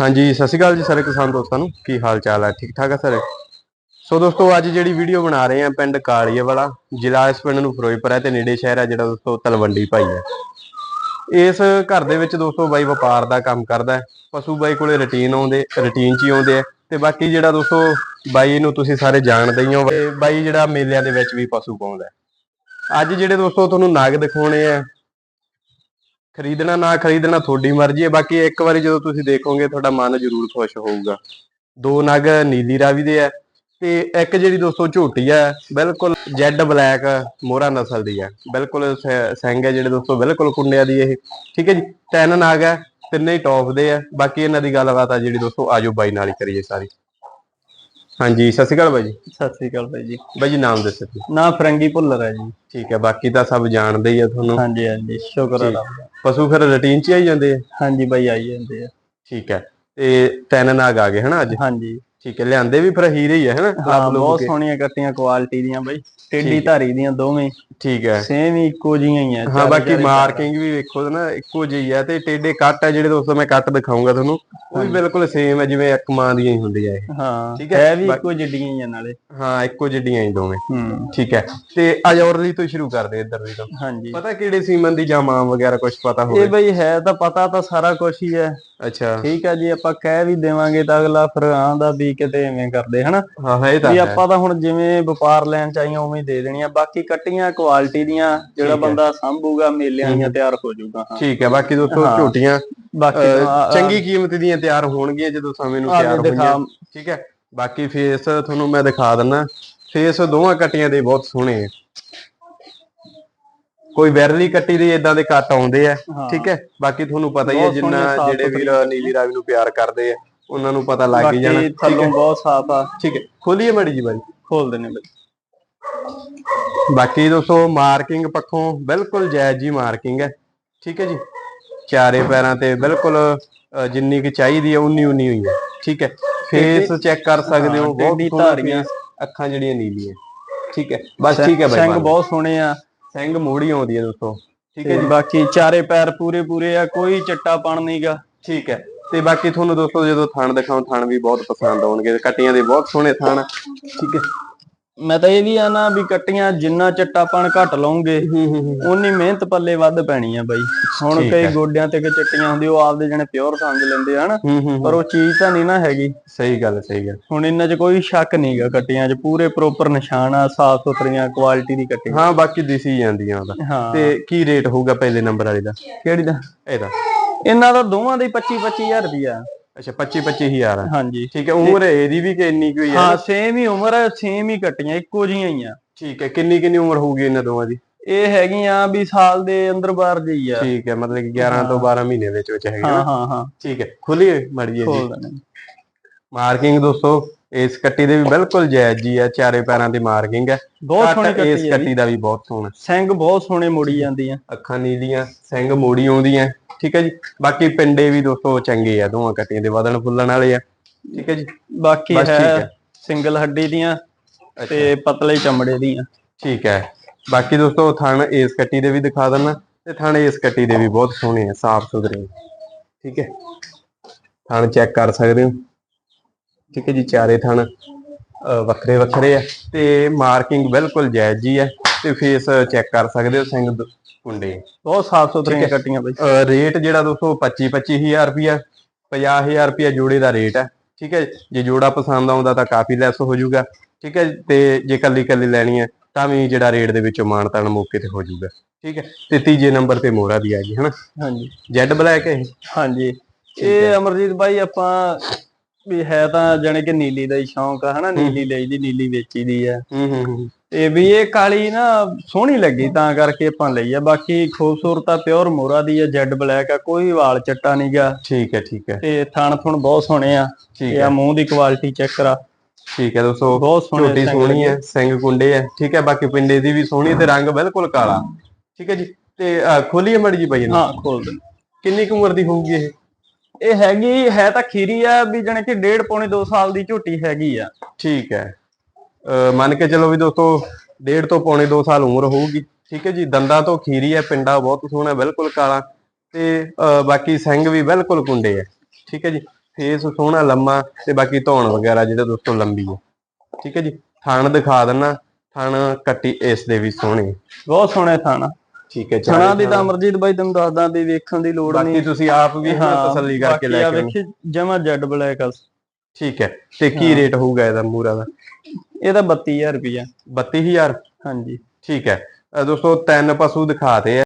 ਹਾਂਜੀ, ਸਤਿ ਸ਼੍ਰੀ ਅਕਾਲ ਜੀ ਸਾਰੇ ਕਿਸਾਨ ਦੋਸਤਾਂ ਨੂੰ। ਕੀ ਹਾਲ ਚਾਲ ਹੈ? ਠੀਕ ਠਾਕ ਹੈ ਸਾਰੇ? ਸੋ ਦੋਸਤੋ, ਅੱਜ ਜਿਹੜੀ ਵੀਡੀਓ ਬਣਾ ਰਹੇ ਆ ਪਿੰਡ ਕਾਲੀਏ ਵਾਲਾ ਜ਼ਿਲ੍ਹਾ ਇਸ ਪਿੰਡ ਨੂੰ ਫਿਰੋਜ਼ਪੁਰ ਹੈ ਤੇ ਨੇੜੇ ਸ਼ਹਿਰ ਹੈ ਜਿਹੜਾ ਦੋਸਤੋ ਤਲਵੰਡੀ ਭਾਈ ਹੈ। ਇਸ ਘਰ ਦੇ ਵਿੱਚ ਦੋਸਤੋ ਬਾਈ ਵਪਾਰ ਦਾ ਕੰਮ ਕਰਦਾ ਹੈ। ਪਸ਼ੂ ਬਾਈ ਕੋਲੇ ਰੁਟੀਨ ਆਉਂਦੇ, ਰੁਟੀਨ 'ਚ ਹੀ ਆਉਂਦੇ ਆ ਤੇ ਬਾਕੀ ਜਿਹੜਾ ਦੋਸਤੋ ਬਾਈ ਨੂੰ ਤੁਸੀਂ ਸਾਰੇ ਜਾਣਦੇ ਹੀ ਹੋ ਬਾਈ ਜਿਹੜਾ ਮੇਲਿਆਂ ਦੇ ਵਿੱਚ ਵੀ ਪਸ਼ੂ ਪਾਉਂਦਾ ਅੱਜ ਜਿਹੜੇ ਦੋਸਤੋ ਤੁਹਾਨੂੰ ਨਾਗ ਦਿਖਾਉਣੇ ਆ ਖਰੀਦਣਾ ਨਾ ਖਰੀਦਣਾ ਤੁਹਾਡੀ ਮਰਜ਼ੀ ਹੈ, ਬਾਕੀ ਇੱਕ ਵਾਰੀ ਜਦੋਂ ਤੁਸੀਂ ਦੇਖੋਗੇ ਤੁਹਾਡਾ ਮਨ ਜ਼ਰੂਰ ਖੁਸ਼ ਹੋਊਗਾ। ਦੋ ਨਗ ਨੀਲੀ ਰਾਵੀ ਦੇ ਆ ਤੇ ਇੱਕ ਜਿਹੜੀ ਦੋਸਤੋ ਝੋਟੀ ਆ ਬਿਲਕੁਲ ਜੈਡ ਬਲੈਕ ਮੋਹਰਾ ਨਸਲ ਦੀ ਆ ਬਿਲਕੁਲ ਸ- ਸਿੰਘ ਹੈ ਜਿਹੜੇ ਦੋਸਤੋ, ਬਿਲਕੁਲ ਕੁੰਡਿਆਂ ਦੀ ਇਹ। ਠੀਕ ਹੈ ਜੀ, ਤਿੰਨ ਨਾਗ ਆ ਤਿੰਨੇ ਹੀ ਟੌਪ ਦੇ ਆ ਬਾਕੀ ਇਹਨਾਂ ਦੀ ਗੱਲਬਾਤ ਆ ਜਿਹੜੀ ਦੋਸਤੋ, ਆਜੋ ਬਾਈ ਨਾਲ ਹੀ ਕਰੀਏ ਸਾਰੀ। ਹਾਂਜੀ ਸਤਿ ਸ਼੍ਰੀ ਅਕਾਲ ਬਾਈ ਜੀ। ਸਤਿ ਸ੍ਰੀ ਅਕਾਲ ਭਾਈ ਜੀ। ਬਾਈ ਜੀ ਨਾਮ ਦੱਸੋ ਜੀ। ਨਾ ਫਰੰਗੀ ਭੁੱਲਰ ਹੈ ਜੀ। ਠੀਕ ਹੈ ਬਾਕੀ ਤਾਂ ਸਭ ਜਾਣਦੇ ਹੀ ਆ ਤੁਹਾਨੂੰ। ਹਾਂਜੀ ਹਾਂਜੀ ਸ਼ੁਕਰ ਹੈ ਠੀਕ। ਰੱਬ ਦਾ। ਪਸ਼ੂ ਫਿਰ ਰੁਟੀਨ 'ਚ ਹੀ ਆਈ ਜਾਂਦੇ ਆ? ਹਾਂਜੀ ਬਾਈ ਆਈ ਜਾਂਦੇ ਆ। ਠੀਕ ਹੈ ਤੇ ਤਿੰਨ ਨਾਗ ਆ ਗਏ ਹਨਾ ਅੱਜ? ਹਾਂਜੀ। ਠੀਕ ਹੈ ਲਿਆਂਦੇ ਵੀ ਫਿਰ ਹੀਰੇ ਹੀ ਹੈ ਹਨਾ? ਹਾਂ ਬਹੁਤ। ਸੋਹਣੀਆਂ ਕੱਟੀਆਂ ਕੁਆਲਿਟੀ ਦੀਆਂ ਬਾਈ ਟੇਢੀ ਧਾਰੀ ਦੀਆਂ ਦੋਵੇਂ। ਠੀਕ ਹੈ। ਸੇਮ ਹੀ ਇੱਕੋ ਜਿਹੀਆਂ ਹੀ ਆ ਹਾਂ ਬਾਕੀ ਮਾਰਕਿੰਗ ਵੀ ਵੇਖੋ ਨਾ ਇੱਕੋ ਜਿਹੀ ਹੈ ਤੇ ਟੇਡੇ ਕੱਟ ਹੈ ਜਿਹੜੇ ਦੋਸਤੋ ਮੈਂ ਕੱਟ ਦਿਖਾਉਂਗਾ ਤੁਹਾਨੂੰ ਉਹ ਵੀ ਬਿਲਕੁਲ ਸੇਮ ਹੈ ਜਿਵੇਂ ਇੱਕ ਮਾਂ ਦੀਆਂ ਹੀ ਹੁੰਦੀਆਂ ਇਹ। ਹਾਂ ਠੀਕ ਹੈ, ਹੈ ਵੀ ਇੱਕੋ ਜਿੱਡੀਆਂ ਹੀ ਆ ਨਾਲੇ। ਹਾਂ ਇੱਕੋ ਜਿੱਡੀਆਂ ਹੀ ਦੋਵੇਂ। ਹੂੰ। ਠੀਕ ਹੈ ਤੇ ਅਜੌਰਲੀ ਤੋਂ ਸ਼ੁਰੂ ਕਰਦੇ ਇੱਧਰ ਦੀ ਤੋਂ। ਹਾਂਜੀ। ਪਤਾ ਕਿਹੜੇ ਸੀਮਨ ਦੀ ਜਾਂ ਮਾਂ ਵਗੈਰਾ ਕੁਝ ਪਤਾ ਇਹ ਹੋਵੇ ਬਈ ਹੈ ਤਾਂ ਪਤਾ ਤਾਂ ਸਾਰਾ ਕੁਝ ਹੀ ਹੈ। ਅੱਛਾ। ਠੀਕ ਹੈ ਜੀ ਆਪਾਂ ਕਹਿ ਵੀ ਦੇਵਾਂਗੇ ਤਾਂ ਅਗਲਾ ਫਿਰ ਆਂਦਾ ਵੀ ਕਿਤੇ ਐਵੇਂ ਕਰਦੇ ਹਨਾ? ਹਾਂ ਹਾਂ ਇਹ ਤਾਂ ਵੀ ਆਪਾਂ ਤਾਂ ਹੁਣ ਜਿਵੇਂ ਵਪਾਰ ਲੈਣ ਚਾਹੀਆਂ ਉਵੇਂ ਹੀ ਦੇ ਦੇਣੀਆਂ। ਬਾਕੀ ਕੱਟੀਆਂ ਕੁਆਲਿਟੀ ਦੀਆਂ ਜਿਹੜਾ। ਬੰਦਾ ਸੰਭੂਗਾ ਮੇਲਿਆਂ ਦੀਆਂ ਤਿਆਰ ਹੋ ਜਾਊਗਾ ਹਾਂ। ਠੀਕ ਹੈ ਬਾਕੀ ਦੋਸਤੋ। ਝੋਟੀਆਂ ਬਾਕੀ ਤਾਂ ਚੰਗੀ ਕੀਮਤ ਦੀਆਂ ਤਿਆਰ ਹੋਣਗੀਆਂ ਜਦੋਂ ਸਮੇਂ ਨੂੰ ਤਿਆਰ ਹੋਈਆਂ। ਠੀਕ ਹੈ ਬਾਕੀ ਫੇਸ ਤੁਹਾਨੂੰ ਮੈਂ ਦਿਖਾ ਦਿੰਨਾ। ਫੇਸ ਦੋਵਾਂ ਕੱਟੀਆਂ ਦੇ ਬਹੁਤ ਸੋਹਣੇ ਆ। ਕੋਈ ਵੈਰਲੀ ਕੱਟੀ ਦੇ ਇਦਾਂ ਦੇ ਕੱਟ ਆਉਂਦੇ ਆ। ਠੀਕ ਹੈ ਬਾਕੀ ਤੁਹਾਨੂੰ ਪਤਾ ਹੀ ਹੈ ਜਿੰਨਾ ਜਿਹੜੇ ਵੀਰ ਨੀਲੀ ਰਾਵੀ ਨੂੰ ਪਿਆਰ ਕਰਦੇ ਆ। ਉਹਨਾਂ ਨੂੰ ਪਤਾ ਲੱਗ ਹੀ ਜਾਣਾ। ਬਾਕੀ ਥੱਲੋਂ ਹੈ। ਬਹੁਤ ਸਾਫ਼ ਆ। ਠੀਕ ਹੈ। ਖੋਲੀਏ ਮੜੀ ਜੀ ਬਾਈ ਖੋਲ ਦਿੰਨੇ ਬਈ। ਬਾਕੀ ਦੋਸਤੋ ਮਾਰਕਿੰਗ ਪੱਖੋਂ ਬਿਲਕੁਲ ਜਾਇਜ਼ ਜੀ ਮਾਰਕਿੰਗ ਹੈ। ਠੀਕ ਹੈ ਜੀ। ਚਾਰੇ ਪੈਰਾਂ ਤੇ ਬਿਲਕੁਲ ਜਿੰਨੀ ਕਿ ਚਾਹੀਦੀ ਹੈ ਉਨੀ ਉਨੀ ਹੋਈ ਹੈ। ਠੀਕ ਹੈ। ਫੇਸ ਚੈੱਕ ਕਰ ਸਕਦੇ ਹੋ। ਹਾਂ, ਬਹੁਤ ਸੋਹਣਾ ਧਾਰੀਆਂ। ਅੱਖਾਂ ਜਿਹੜੀਆਂ ਨੀਲੀਆਂ। ਠੀਕ ਹੈ। ਬਸ ਠੀਕ ਹੈ ਬਾਈ। ਸਿੰਘ। ਬਹੁਤ ਸੋਹਣੇ ਆ। ਸਿੰਘ ਮੋੜੀ ਆਉਂਦੀ ਹੈ ਦੋਸਤੋ। ਠੀਕ ਹੈ ਜੀ। ਬਾਕੀ ਚਾਰੇ ਪੈਰ ਪੂਰੇ ਪੂਰੇ ਆ। ਕੋਈ ਚੱਟਾਪਣ ਨਹੀਂਗਾ ਠੀਕ ਹੈ। ਤੇ ਬਾਕੀ ਤੁਹਾਨੂੰ ਦੋਸਤੋ ਜਦੋਂ ਥਣ ਦਿਖਾਉਂ ਥਣ ਵੀ ਬਹੁਤ ਪਸੰਦ ਆਉਣਗੇ। ਕੱਟੀਆਂ ਦੇ ਬਹੁਤ ਸੋਹਣੇ ਥਣ ਠੀਕ ਹੈ। ਮੈਂ ਤਾਂ ਇਹ ਵੀ ਆ ਨਾ ਵੀ ਕੱਟੀਆਂ ਜਿੰਨਾ ਚੱਟਾਪਣ ਘੱਟ ਲਾਉਂਗੇ ਉਨੀ ਮਿਹਨਤ ਪੱਲੇ ਵੱਧ ਪੈਣੀ ਆ ਬਾਈ। ਹੁਣ ਕਈ। ਗੋਡਿਆਂ ਤੇ ਕਿ ਚੱਟੀਆਂ ਹੁੰਦੀ ਉਹ ਆਪਦੇ ਜਣੇ ਪਿਓਰ ਸਮਝ ਲੈਂਦੇ ਹਨਾ ਪਰ ਉਹ ਚੀਜ਼ ਤਾਂ ਨਹੀਂ ਨਾ ਹੈਗੀ। ਸਹੀ ਗੱਲ ਸਹੀ ਗੱਲ। ਹੁਣ ਇਹਨਾਂ 'ਚ ਕੋਈ ਸ਼ੱਕ ਨਹੀਂਗਾ ਕੱਟੀਆਂ 'ਚ ਪੂਰੇ ਪ੍ਰੋਪਰ ਨਿਸ਼ਾਨ ਆ ਸਾਫ਼ ਸੁਥਰੀਆਂ ਕੁਆਲਿਟੀ ਦੀ ਕੱਟੀ ਹਾਂ ਬਾਕੀ ਦਿਸੀ ਜਾਂਦੀਆਂ ਉਹਦਾ। ਤੇ ਕੀ ਰੇਟ ਹੋਊਗਾ ਪਹਿਲੇ ਨੰਬਰ ਵਾਲੇ ਦਾ? ਕਿਹੜੀ ਦਾ? ਇਹਦਾ। ਇਹਨਾਂ ਦਾ ਦੋਵਾਂ ਦਾ ਹੀ 25 25000 ਰੁਪਿਆ ਅੱਛਾ 25 25000 ਹੈ ਹਾਂਜੀ। ਠੀਕ ਹੈ ਉਮਰ ਇਹਦੀ ਵੀ ਕਿ ਇੰਨੀ ਕੋਈ ਹੈ? ਹਾਂ ਸੇਮ ਹੀ ਉਮਰ ਹੈ ਸੇਮ ਹੀ ਕੱਟੀਆਂ ਇੱਕੋ ਜਿਹੀਆਂ ਹੀ ਆ। ਠੀਕ ਹੈ ਕਿੰਨੀ ਕਿੰਨੀ ਉਮਰ ਹੋਊਗੀ ਇਹਨਾਂ ਦੋਵਾਂ ਦੀ? ਇਹ ਹੈਗੀਆਂ ਵੀ ਸਾਲ ਦੇ ਅੰਦਰ ਬਾਹਰ ਜਿਹੀ ਆ। ਠੀਕ ਹੈ ਮਤਲਬ ਕਿ 11 ਤੋਂ 12 ਮਹੀਨੇ ਵਿੱਚ ਵਿੱਚ ਹੈਗੀ ਹਾਂ ਹਾਂ ਹਾਂ। ਠੀਕ ਹੈ ਖੁੱਲੀਏ ਮੜੀ ਜੀ। ਖੋਲ ਮਾਰਕਿੰਗ ਦੋਸਤੋ ਇਸ ਕੱਟੀ ਦੇ ਵੀ ਬਿਲਕੁਲ ਜਾਇਜ਼ ਜੀ ਹੈ ਚਾਰੇ ਪੈਰਾਂ ਦੀ ਮਾਰਕਿੰਗ ਹੈ ਬਹੁਤ ਸੋਹਣੀ ਇਸ ਕੱਟੀ ਹੈ ਕੱਟੀ ਦਾ ਵੀ ਬਹੁਤ ਸੋਹਣਾ। ਸਿੰਘ ਬਹੁਤ ਸੋਹਣੇ ਮੁੜੀ ਜਾਂਦੀਆਂ। ਅੱਖਾਂ ਨੀਲੀਆਂ ਸਿੰਘ ਮੋੜੀ ਆਉਂਦੀਆਂ ਠੀਕ ਹੈ ਜੀ? ਬਾਕੀ ਪਿੰਡੇ ਵੀ ਦੋਸਤੋ ਚੰਗੇ ਆ ਦੋਵਾਂ ਕੱਟੀਆਂ ਦੇ ਵਧਣ ਫੁੱਲਣ ਵਾਲੇ ਆ ਠੀਕ ਹੈ ਜੀ? ਬਾਕੀ ਹੈ। ਸਿੰਗਲ ਹੱਡੀ ਦੀਆਂ ਤੇ ਪਤਲੇ ਚਮੜੇ ਦੀਆਂ। ਠੀਕ ਹੈ। ਬਾਕੀ ਦੋਸਤੋ ਥਣ ਇਸ ਕੱਟੀ ਦੇ ਵੀ ਦਿਖਾ ਦਿੰਨਾ ਤੇ ਥਣ ਇਸ ਕੱਟੀ ਦੇ ਵੀ ਬਹੁਤ ਸੋਹਣੇ ਆ ਸਾਫ਼ ਸੁਥਰੇ। ਠੀਕ ਹੈ। ਥਣ ਚੈੱਕ ਕਰ ਸਕਦੇ ਹੋ। ਠੀਕ ਹੈ ਜੀ ਚਾਰੇ ਥਣ ਵੱਖਰੇ ਵੱਖਰੇ ਆ ਤੇ ਮਾਰਕਿੰਗ ਬਿਲਕੁਲ ਜਾਇਜ਼ ਜੀ ਹੈ ਤੇ ਫੇਸ ਚੈੱਕ ਕਰ ਸਕਦੇ ਹੋ ਸਿੰਘ ਕੁੰਡੇ। ਬਹੁਤ ਸਾਫ਼ ਸੁਥਰੀਆਂ। ਕੱਟੀਆਂ ਬਈ। ਰੇਟ ਜਿਹੜਾ ਦੋਸਤੋ 25 25000 ਰੁਪਿਆ 50000 ਰੁਪਿਆ ਜੋੜੇ ਦਾ ਰੇਟ ਹੈ ਠੀਕ ਹੈ ਜੇ ਜੋੜਾ ਪਸੰਦ ਆਉਂਦਾ ਤਾਂ ਕਾਫੀ ਲੈਸ ਹੋ ਜਾਊਗਾ। ਠੀਕ ਹੈ ਤੇ ਜੇ ਕੱਲੀ ਕੱਲੀ ਲੈਣੀ ਹੈ ਤਾਂ ਵੀ ਜਿਹੜਾ ਰੇਟ ਦੇ ਵਿੱਚੋਂ ਮਾਨਤਾਨ ਮੌਕੇ ਤੇ ਹੋ ਜਾਊਗਾ। ਠੀਕ ਹੈ ਤੇ ਤੀਜੇ ਨੰਬਰ ਤੇ ਮੋਹਰਾ ਦੀ ਆ ਗਈ ਹਨਾ? ਹਾਂਜੀ। ਜੈਡ ਬਲੈਕ ਹੈ? ਹਾਂਜੀ। ਇਹ ਅਮਰਜੀਤ ਬਾਈ ਆਪਾਂ ਵੀ ਹੈ ਤਾਂ ਜਾਣੇ ਕਿ ਨੀਲੀ ਦਾ ਹੀ ਸ਼ੌਂਕ ਆ ਹਨਾ? ਨੀਲੀ ਲਈ ਦੀ ਨੀਲੀ ਵੇਚੀ ਦੀ ਆ। ਹੂੰ ਹੂੰ ਹੂੰ। ਤੇ ਵੀ ਇਹ ਕਾਲੀ ਨਾ ਸੋਹਣੀ ਲੱਗੀ ਤਾਂ ਕਰਕੇ ਆਪਾਂ ਲਈ ਆ। ਬਾਕੀ ਖੂਬਸੂਰਤ ਆ ਪਿਓਰ ਮੋਰਾ ਦੀ ਆ ਜੈਡ ਬਲੈਕ ਆ ਕੋਈ ਵਾਲ ਚੱਟਾ ਨਹੀਂਗਾ ਠੀਕ ਹੈ ਠੀਕ ਹੈ। ਤੇ ਥਣ ਥੁਣ ਬਹੁਤ ਸੋਹਣੇ ਆ। ਠੀਕ ਆ ਹੈ। ਮੂੰਹ ਦੀ ਕੁਆਲਿਟੀ ਚੈੱਕ ਕਰਾ। ਠੀਕ ਹੈ ਦੋਸਤੋ ਬਹੁਤ ਸੋਹਣੇ ਸਿੰਘ ਸੋਹਣੀ ਹੈ ਸਿੰਘ ਕੁੰਡੇ ਹੈ। ਠੀਕ ਹੈ ਬਾਕੀ ਪਿੰਡੇ ਦੀ ਵੀ ਸੋਹਣੀ ਤੇ ਰੰਗ ਬਿਲਕੁਲ ਕਾਲਾ। ਠੀਕ ਹੈ ਜੀ ਤੇ ਖੋਲੀਏ ਮੜੀ ਜੀ ਬਾਈ ਨੂੰ ਹਾਂ ਖੋਲ ਦੇ ਕਿੰਨੀ ਕੁ ਉਮਰ ਦੀ ਹੋਊਗੀ ਇਹ? ਇਹ ਹੈਗੀ ਹੈ ਤਾਂ ਖੀਰੀ ਆ ਵੀ ਜਾਣੇ ਕਿ ਡੇਢ ਪੌਣੇ 2 ਸਾਲ ਦੀ ਝੋਟੀ ਹੈਗੀ ਆ। ਠੀਕ ਹੈ। ਮੰਨ ਕੇ ਚਲੋ ਵੀ ਦੋਸਤੋ ਡੇਢ ਤੋਂ ਪੌਣੇ 2 ਸਾਲ ਉਮਰ ਹੋਊਗੀ। ਠੀਕ ਹੈ ਜੀ ਦੰਦਾਂ ਤੋਂ ਖੀਰੀ ਹੈ ਪਿੰਡਾ ਬਹੁਤ ਸੋਹਣਾ ਬਿਲਕੁਲ ਕਾਲਾ ਤੇ ਬਾਕੀ ਸਿੰਘ ਵੀ ਬਿਲਕੁਲ ਕੁੰਡੇ ਹੈ ਠੀਕ ਹੈ ਜੀ ਫੇਸ ਸੋਹਣਾ ਲੰਮਾ ਤੇ ਬਾਕੀ ਧੌਣ ਵਗੈਰਾ ਜਿਹੜਾ ਦੋਸਤੋ ਲੰਬੀ ਹੈ ਠੀਕ ਹੈ ਜੀ ਥਣ ਦਿਖਾ ਦਿੰਨਾ ਥਣ ਕੱਟੀ ਇਸ ਦੇ ਵੀ ਸੋਹਣੇ। ਬਹੁਤ ਸੋਹਣੇ ਥਾਣਾ ਠੀਕ ਹੈ ਥਣਾ ਦੀ ਤਾਂ। ਅਮਰਜੀਤ ਬਾਈ ਤੁਹਾਨੂੰ ਦੱਸਦਾ ਵੀ ਵੇਖਣ ਦੀ ਲੋੜ ਬਾਕੀ ਨਹੀਂ। ਤੁਸੀਂ ਆਪ ਵੀ ਹਾਂ ਤਸੱਲੀ ਕਰਕੇ ਲੈ ਕੇ। ਵੇਖੀ ਜਮਾ ਜੈਡ ਬਲੈਕ ਆ। ਠੀਕ ਹੈ ਤੇ ਕੀ ਰੇਟ ਹੋਊਗਾ ਇਹਦਾ ਮੂਰਾ ਦਾ? ਇਹਦਾ 32000 ਰੁਪਿਆ 32000 ਹਾਂਜੀ। ਠੀਕ ਹੈ। ਦੋਸਤੋ ਤਿੰਨ ਪਸ਼ੂ ਦਿਖਾਤੇ